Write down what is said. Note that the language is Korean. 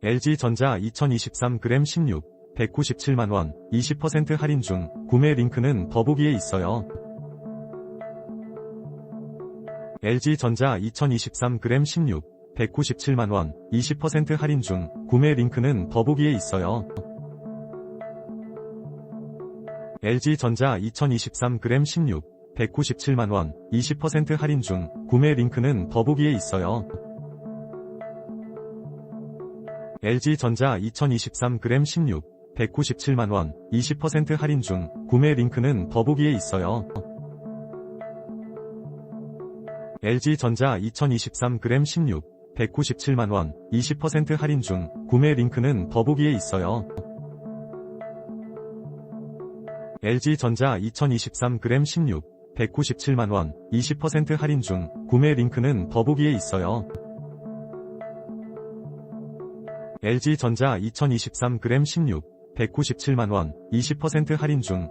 LG전자 2023g 16, 197만원, 20% 할인 중, 구매 링크는 더보기에 있어요. LG전자 2023g 16, 197만원, 20% 할인 중, 구매 링크는 더보기에 있어요. LG전자 2023g 16, 197만원, 20% 할인 중, 구매 링크는 더보기에 있어요. LG전자 2023g 16, 197만원, 20% 할인 중, 구매 링크는 더보기에 있어요. LG전자 2023g 16, 197만원, 20% 할인 중, 구매 링크는 더보기에 있어요. LG전자 2023g 16, 197만원, 20% 할인 중, 구매 링크는 더보기에 있어요. LG전자 2023g 16, 197만원, 20% 할인 중,